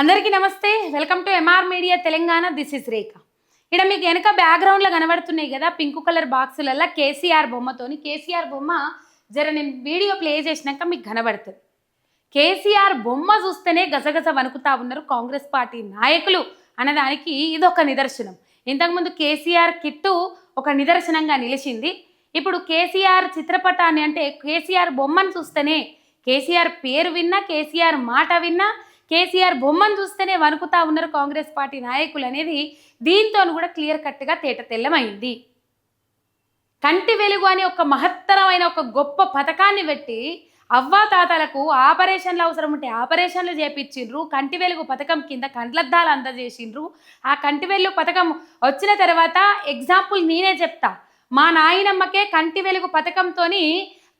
అందరికీ నమస్తే. Welcome to MR media Telangana. This is Rekha ఇక్కడ మీకు వెనక బ్యాక్గ్రౌండ్లో కనబడుతున్నాయి కదా పింక్ కలర్ బాక్సులలో కేసీఆర్ బొమ్మతోని. కేసీఆర్ బొమ్మ జర నేను వీడియో ప్లే చేసినాక మీకు కనబడుతుంది. కేసీఆర్ బొమ్మ చూస్తేనే గజగజ వణుకుతా ఉన్నారు కాంగ్రెస్ పార్టీ నాయకులు అన్నదానికి ఇది ఒక నిదర్శనం ఇంతకుముందు కేసీఆర్ కిట్టు ఒక నిదర్శనంగా నిలిచింది. ఇప్పుడు కేసీఆర్ చిత్రపటాన్ని అంటే కేసీఆర్ బొమ్మను చూస్తేనే కేసీఆర్ పేరు విన్నా కేసీఆర్ మాట విన్నా కేసీఆర్ బొమ్మను చూస్తేనే వణుకుతా ఉన్నారు కాంగ్రెస్ పార్టీ నాయకులు అనేది దీంతో కూడా క్లియర్ కట్గా తేట తెల్లమైంది. కంటి వెలుగు అనే ఒక మహత్తరమైన ఒక గొప్ప పథకాన్ని పెట్టి అవ్వాతాతలకు ఆపరేషన్లు అవసరం ఉంటే ఆపరేషన్లు చేపించిండ్రు కంటి వెలుగు పథకం కింద కండ్లద్దాలు అందజేసిండ్రు. ఆ కంటి వెలుగు పథకం వచ్చిన తర్వాత ఎగ్జాంపుల్ నేనే చెప్తా. మా నాయనమ్మకే కంటి వెలుగు పథకంతోని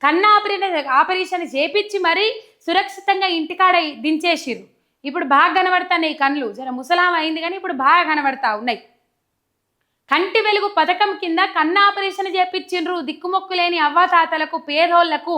కన్న ఆపరేషన్ ఆపరేషన్ చేపించి మరీ సురక్షితంగా ఇంటికాడ దించేసిరు ఇప్పుడు బాగా కనబడుతున్నాయి కళ్ళు. జర ముసలాం అయింది కానీ ఇప్పుడు బాగా కనబడతా ఉన్నాయి. కంటి వెలుగు పథకం కింద కన్ను ఆపరేషన్ చేపించిండ్రు దిక్కుమొక్కు లేని అవ్వాతాతలకు పేదోళ్ళకు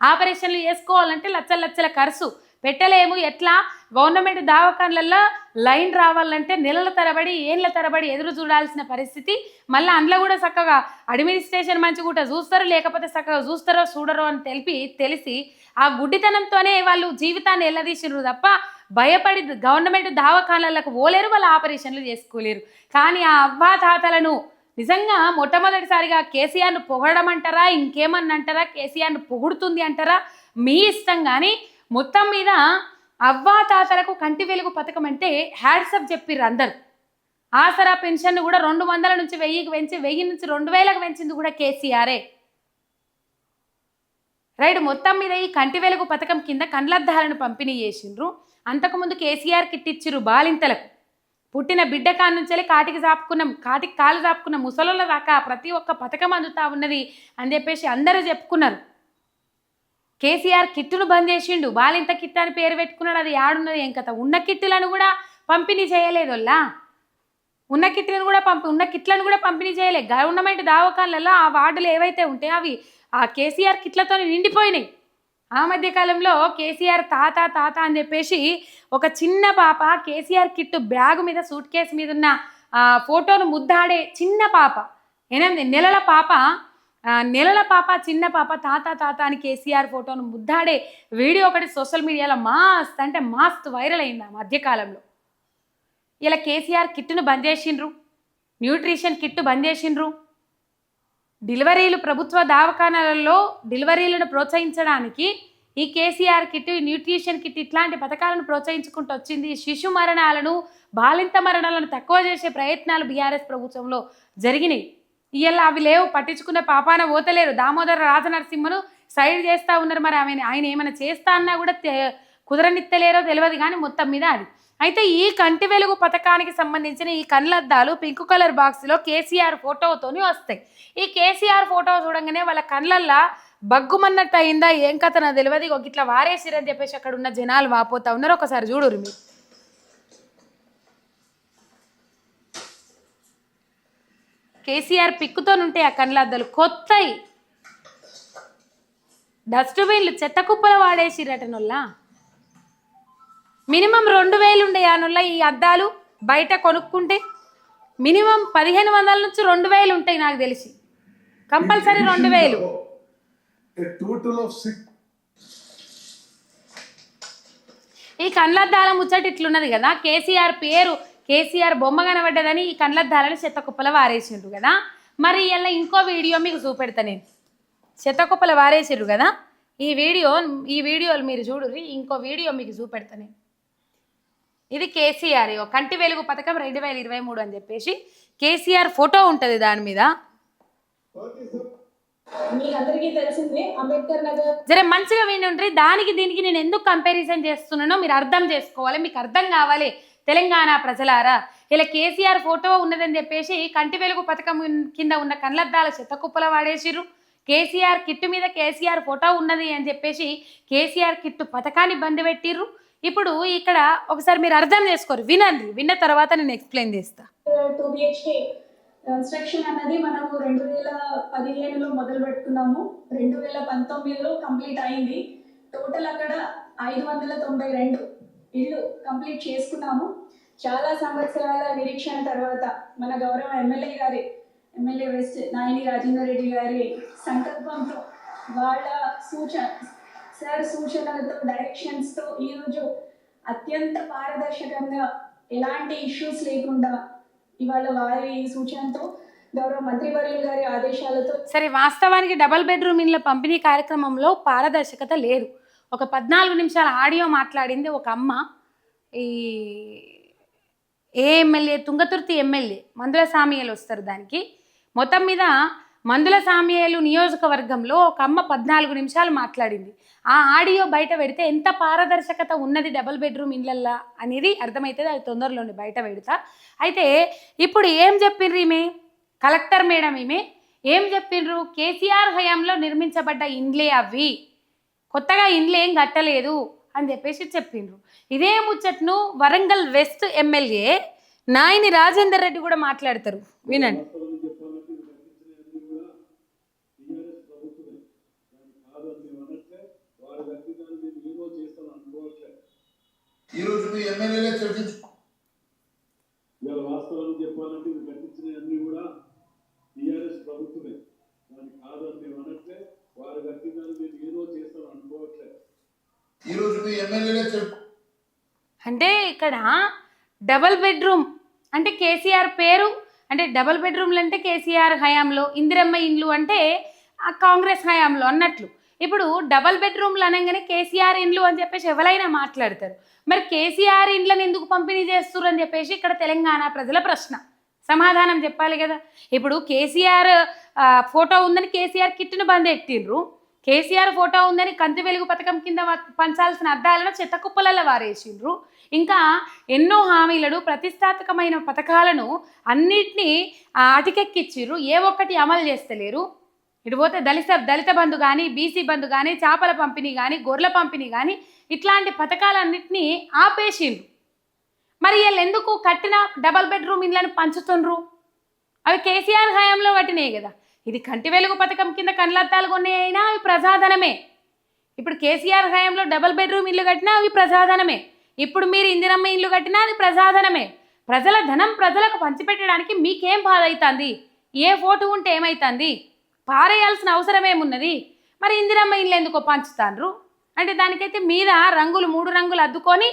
ఆపరేషన్లు చేసుకోవాలంటే లచ్చల లచ్చల ఖర్చు. పెట్టలేము. ఎట్లా? గవర్నమెంట్ దవాఖాన్లలో లైన్ రావాలంటే నెలల తరబడి ఏళ్ళ తరబడి ఎదురు చూడాల్సిన పరిస్థితి. మళ్ళీ అందులో కూడా చక్కగా అడ్మినిస్ట్రేషన్ మంచి కూడా చూస్తారు లేకపోతే చక్కగా చూస్తారో చూడరో అని తెలిపి తెలిసి ఆ గుడ్డితనంతోనే వాళ్ళు జీవితాన్ని ఎల్లదీసినారు తప్ప భయపడి గవర్నమెంట్ దవాఖానాలకు పోలేరు వాళ్ళ ఆపరేషన్లు చేసుకోలేరు. కానీ ఆ అవ్వా తాతలను నిజంగా మొట్టమొదటిసారిగా కేసీఆర్ను పొగడమంటారా అంటారా అంటారా కేసీఆర్ను పొగుడుతుంది అంటారా? మీ ఇష్టం కానీ మొత్తం మీద అవ్వా తాతలకు కంటి వెలుగు పథకం అంటే హ్యాడ్సప్ చెప్పిర్రు అందరు. ఆసరా పెన్షన్ కూడా రెండు వందల నుంచి వెయ్యికి పెంచి వెయ్యి నుంచి రెండు వేలకు పెంచింది కూడా కేసీఆరే. రైట్ మొత్తం మీద ఈ కంటి వెలుగు పథకం కింద కండ్లద్దాలను పంపిణీ చేసిండ్రు. అంతకుముందు కేసీఆర్ కిట్టిచ్చిర్రు బాలింతలకు. పుట్టిన బిడ్డ కాడ నుంచి కాటికి చాపుకున్న కాటికి కాలు చాపుకున్న ముసలోళ్ళ దాకా ప్రతి ఒక్క పథకం అందుతా ఉన్నది అని చెప్పేసి అందరూ చెప్పుకున్నారు. కేసీఆర్ కిట్టును బంద్ చేసిండు. బాలింత కిట్ అని పేరు పెట్టుకున్నాడు. అది ఆడున్నది ఏం కథ? ఉన్న కిట్టులను కూడా పంపిణీ చేయలేదోల్లా? ఉన్న కిట్లను కూడా పంపి ఉన్న కిట్లను కూడా పంపిణీ చేయలే. గవర్నమెంట్ దావకాలలో ఆ వార్డులు ఏవైతే ఉంటాయో అవి ఆ కేసీఆర్ కిట్లతో నిండిపోయినాయి. ఆ మధ్య కాలంలో కేసీఆర్ తాత తాత అని చెప్పేసి ఒక చిన్న పాప కేసీఆర్ కిట్టు బ్యాగు మీద సూట్ కేసు మీద ఉన్న ఫోటోను ముద్దాడే చిన్న పాప. ఎనిమిది నెలల పాప నెలల పాప చిన్న పాప తాత తాత అని కేసీఆర్ ఫోటోను ముద్దాడే వీడియో ఒకటి సోషల్ మీడియాలో మాస్త్ అంటే మాస్త్ వైరల్ అయింది ఆ మధ్యకాలంలో. ఇలా కేసీఆర్ కిట్టును బంద్ చేసిండ్రు. న్యూట్రిషన్ కిట్టు బంద్ చేసిండ్రు. డెలివరీలు ప్రభుత్వ దవాఖానాలలో డెలివరీలను ప్రోత్సహించడానికి ఈ కేసీఆర్ కిట్ న్యూట్రిషన్ కిట్ ఇట్లాంటి పథకాలను ప్రోత్సహించుకుంటూ వచ్చింది. శిశు మరణాలను బాలింత మరణాలను తక్కువ చేసే ప్రయత్నాలు బీఆర్ఎస్ ప్రభుత్వంలో జరిగినాయి. ఇవాళ అవి లేవు పట్టించుకున్న పాపాన పోతలేరు. దామోదర రాజనరసింహను సైడ్ చేస్తూ ఉన్నారు మరి ఆమె ఆయన ఏమైనా చేస్తా అన్నా కూడా తె- కుదరనిత్తలేరో తెలియదు కానీ మొత్తం మీద అది. అయితే ఈ కంటి వెలుగు పథకానికి సంబంధించిన ఈ కళ్ళద్దాలు పింక్ కలర్ బాక్స్లో కేసీఆర్ ఫోటోతోని వస్తాయి. ఈ కేసీఆర్ ఫోటో చూడంగానే వాళ్ళ కళ్ళల్లో బగ్గుమన్నట్టు అయిందా ఏం కథ నాకు తెలియదు ఇట్లా వారేసిరని చెప్పేసి అక్కడ ఉన్న జనాలు వాపోతా ఉన్నారు. ఒకసారి చూడురు మీరు. కేసీఆర్ పిక్కుతో ఉంటాయి ఆ కళ్ళద్దాలు కొత్తయి. డస్ట్బిన్లు చెత్త కుప్పలు వాడేసిరటనొల్లా మినిమం రెండు వేలు ఉండే యానుల్ల ఈ అద్దాలు బయట కొనుక్కుంటే మినిమం పదిహేను వందల నుంచి రెండు వేలు ఉంటాయి నాకు తెలిసి. కంపల్సరీ రెండు వేలు. ఈ కండ్లద్దాల ముచ్చట ఇట్లున్నది కదా కేసీఆర్ పేరు కేసీఆర్ బొమ్మ కనబడ్డదని ఈ కండ్లద్దాలను చెత్త కుప్పల వారేసిండ్రు కదా. మరి ఇలా ఇంకో వీడియో మీకు చూపెడతా నేను. చెత్త కుప్పల వారేసిండ్రు కదా. ఈ వీడియో ఈ వీడియోలు మీరు చూడుర్రి ఇంకో వీడియో మీకు చూపెడతా నేను. ఇది కేసీఆర్ కంటి వెలుగు పథకం రెండు వేల ఇరవై మూడు అని చెప్పేసి కేసీఆర్ ఫోటో ఉంటుంది దాని మీద. జర మంచిగా వినండి దానికి దీనికి నేను ఎందుకు కంపారిజన్ చేస్తున్నానో మీరు అర్థం చేసుకోవాలి మీకు అర్థం కావాలి. తెలంగాణ ప్రజలారా? ఇలా కేసీఆర్ ఫోటో ఉన్నదని చెప్పేసి కంటి వెలుగు పథకం కింద ఉన్న కళ్ళద్దాల చెత్తకుప్పల వాడేసిర్రు. కేసీఆర్ కిట్టు మీద కేసీఆర్ ఫోటో ఉన్నది అని చెప్పేసి కేసీఆర్ కిట్టు పథకాన్ని బంద్ పెట్టిర్రు. ఇప్పుడు ఇక్కడ ఒకసారి మీరు అర్థం చేసుకోరు. వినండి. విన్న తర్వాత నేను ఎక్స్ప్లెయిన్ చేస్తా. టూ బిహెచ్కే కన్స్ట్రక్షన్ అన్నది మనము రెండు వేల పదిహేనులో మొదలు పెట్టుకున్నాము. రెండు వేల పంతొమ్మిదిలో కంప్లీట్ అయింది. టోటల్ అక్కడ ఐదు వందల తొంభై రెండు. ఇల్లు కంప్లీట్ చేసుకున్నాము చాలా సంవత్సరాల నిరీక్షణ తర్వాత మన గౌరవ ఎమ్మెల్యే గారి ఎమ్మెల్యే వెస్ట్ నాయని రాజేందర్ రెడ్డి గారి సంకల్పంతో వాళ్ళ సూచన సార్ సూచనలతో డైరెక్షన్స్తో ఈరోజు అత్యంత పారదర్శకంగా ఎలాంటి ఇష్యూస్ లేకుండా ఇవాళ వారి సూచనతో గౌరవ మంత్రివర్యులు గారి ఆదేశాలతో సరే వాస్తవానికి డబల్ బెడ్రూమ్ ఇండ్ల పంపిణీ కార్యక్రమంలో పారదర్శకత లేదు. ఒక పద్నాలుగు నిమిషాల ఆడియో మాట్లాడింది ఒక అమ్మ. ఈ ఏ ఎమ్మెల్యే తుంగతుర్తి ఎమ్మెల్యే మందుల సామియలు వస్తారు దానికి. మొత్తం మీద మందుల సామియలు నియోజకవర్గంలో ఒక అమ్మ పద్నాలుగు నిమిషాలు మాట్లాడింది. ఆ ఆడియో బయట పెడితే ఎంత పారదర్శకత ఉన్నది డబల్ బెడ్రూమ్ ఇళ్ళల్లా అనేది అర్థమవుతుంది అది తొందరలోనే బయట పెడతా. అయితే ఇప్పుడు ఏం చెప్పిండ్రు ఈమె? కలెక్టర్ మేడం ఈమె. ఏం చెప్పిండ్రు? కేసీఆర్ హయాంలో నిర్మించబడ్డ ఇండ్లే అవి. కొత్తగా ఇండ్లు ఏం కట్టలేదు అని చెప్పేసి చెప్పిండ్రు. ఇదే ముచ్చట్ను వరంగల్ వెస్ట్ ఎమ్మెల్యే నాయని రాజేందర్ రెడ్డి కూడా మాట్లాడతారు. వినండి. ఈ రోజు మీ ఎమ్మెల్యేలే చర్చించు ఇవాళ వాస్తవాన్ని చెప్పాలంటే ఇది కట్టించిన అన్ని కూడా టీఆర్ఎస్ ప్రభుత్వమే. దానికి కాదని మేము అనట్లే వారు కట్టిందని మేము ఏదో చేస్తాం అనుకోవట్లే మీ చెప్పు. అంటే ఇక్కడ డబల్ బెడ్రూమ్ అంటే కేసీఆర్ పేరు అంటే డబల్ బెడ్రూమ్లు అంటే కేసీఆర్ హయాంలో ఇందిరమ్మ ఇండ్లు అంటే ఆ కాంగ్రెస్ హయాంలో అన్నట్లు. ఇప్పుడు డబల్ బెడ్రూమ్లు అనగానే కేసీఆర్ ఇండ్లు అని చెప్పేసి ఎవరైనా మాట్లాడతారు. మరి కేసీఆర్ ఇండ్లను ఎందుకు పంపిణీ చేస్తారు అని చెప్పేసి ఇక్కడ తెలంగాణ ప్రజల ప్రశ్న. సమాధానం చెప్పాలి కదా. ఇప్పుడు కేసీఆర్ ఫోటో ఉందని కేసీఆర్ కిట్ను బంద్ ఎట్టిండ్రు కేసీఆర్ ఫోటో ఉందని కంది వెలుగు పథకం కింద వ- పంచాల్సిన అద్దాలను చెత్తకుప్పలలో వారేసిండ్రు. ఇంకా ఎన్నో హామీలను ప్రతిష్టాత్మకమైన పథకాలను అన్నిటినీ ఆ, అతికెక్కిచ్చిర్రు. ఏ ఒక్కటి అమలు చేస్తలేరు. ఇటు పోతే దళిత దళిత బంధు కానీ బీసీ బంధు కానీ చేపల పంపిణీ కానీ గొర్రెల పంపిణీ కానీ ఇట్లాంటి పథకాలన్నింటినీ ఆపేసిండ్రు. మరి వీళ్ళు ఎందుకు కట్టిన డబల్ బెడ్రూమ్ ఇళ్ళని పంచుతుండ్రు? అవి కేసీఆర్ హయాంలో కట్టినాయి కదా. ఇది కంటి వెలుగు పథకం కింద కళ్ళద్దాలు కొన్నాయినా అవి ప్రజాధనమే. ఇప్పుడు కేసీఆర్ హయాంలో డబల్ బెడ్రూమ్ ఇల్లు కట్టినా అవి ప్రజాధనమే. ఇప్పుడు మీరు ఇందిరమ్మ ఇల్లు కట్టినా అది ప్రజాధనమే. ప్రజల ధనం ప్రజలకు పంచిపెట్టడానికి మీకేం బాధ అవుతుంది ఏ ఫోటో ఉంటే ఏమవుతుంది పారేయాల్సిన అవసరం ఏమున్నది? మరి ఇందిరమ్మ ఇల్లు ఎందుకో పంచుతాండ్రు అంటే దానికైతే మీద రంగులు మూడు రంగులు అద్దుకొని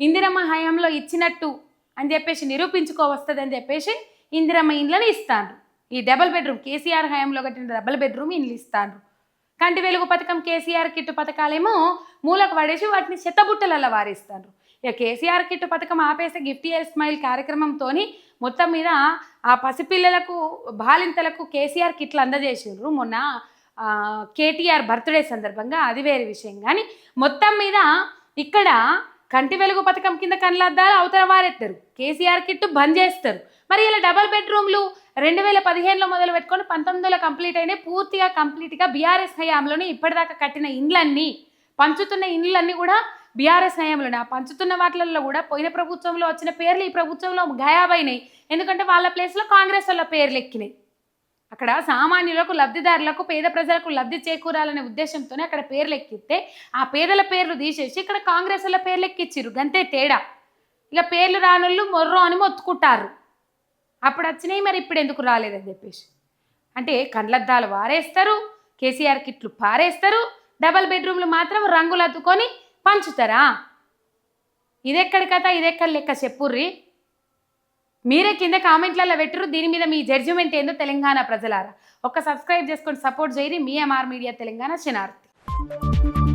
ఇందిరమ్మ హయాంలో ఇచ్చినట్టు అని చెప్పేసి నిరూపించుకోవస్తుందని అని చెప్పేసి ఇందిరమ్మ ఇండ్లను ఇస్తాండ్రు ఈ డబల్ బెడ్రూమ్ కేసీఆర్ హయాంలో కట్టిన డబల్ బెడ్రూమ్ ఇల్లు ఇస్తారు కంటి వెలుగు పథకం కేసీఆర్ కిట్టు పథకాలేమో మూలకు పడేసి వాటిని చెత్తబుట్టలలో వారిస్తారు ఇక కేసీఆర్ కిట్టు పథకం ఆపేసే గిఫ్ట్ ఇయర్ స్మైల్ కార్యక్రమంతో మొత్తం మీద ఆ పసిపిల్లలకు బాలింతలకు కేసీఆర్ కిట్లు అందజేసిండ్రు. మొన్న కేటీఆర్ బర్త్డే సందర్భంగా అది వేరే విషయం. కానీ మొత్తం మీద ఇక్కడ కంటి వెలుగు పథకం కింద కళ్ళద్దాలు అవతల వారెత్తారు. కేసీఆర్ కిట్టు బంద్ చేస్తారు. మరి ఇలా డబల్ బెడ్రూమ్లు రెండు వేల పదిహేనులో మొదలు పెట్టుకొని పంతొమ్మిదిలో కంప్లీట్ అయినాయి. పూర్తిగా కంప్లీట్గా బీఆర్ఎస్ హయాంలోనే ఇప్పటిదాకా కట్టిన ఇండ్లన్నీ పంచుతున్న ఇండ్లన్నీ కూడా బీఆర్ఎస్ హయాంలోనే. ఆ పంచుతున్న వాటిలలో కూడా పోయిన ప్రభుత్వంలో వచ్చిన పేర్లు ఈ ప్రభుత్వంలో గాయాబైనాయి. ఎందుకంటే వాళ్ళ ప్లేస్లో కాంగ్రెస్ వాళ్ళ పేర్లు ఎక్కినాయి. అక్కడ సామాన్యులకు లబ్ధిదారులకు పేద ప్రజలకు లబ్ధి చేకూరాలనే ఉద్దేశంతోనే అక్కడ పేర్లు ఎక్కిస్తే ఆ పేదల పేర్లు తీసేసి ఇక్కడ కాంగ్రెస్ వాళ్ళ పేర్లు ఎక్కిచ్చిర్రు. గంతే తేడా. ఇక పేర్లు రానోళ్ళు మొర్రో అని మొత్తుకుంటారు. అప్పుడు వచ్చినాయి మరి ఇప్పుడు ఎందుకు రాలేదని చెప్పేసి. అంటే కండ్లద్దాలు వారేస్తారు కేసీఆర్ కిట్లు పారేస్తారు డబల్ బెడ్రూమ్లు మాత్రం రంగులు అద్దుకొని పంచుతారా? ఇదెక్కడి కథ ఇదెక్కడ లెక్క చెప్పుర్రి? మీరే కింద కామెంట్లలో పెట్టరు దీని మీద మీ జడ్జిమెంట్ ఏందో తెలంగాణ ప్రజలారా. ఒక్క సబ్స్క్రైబ్ చేసుకొని సపోర్ట్ చేయరి మీ ఎంఆర్ మీడియా తెలంగాణ శనార్థి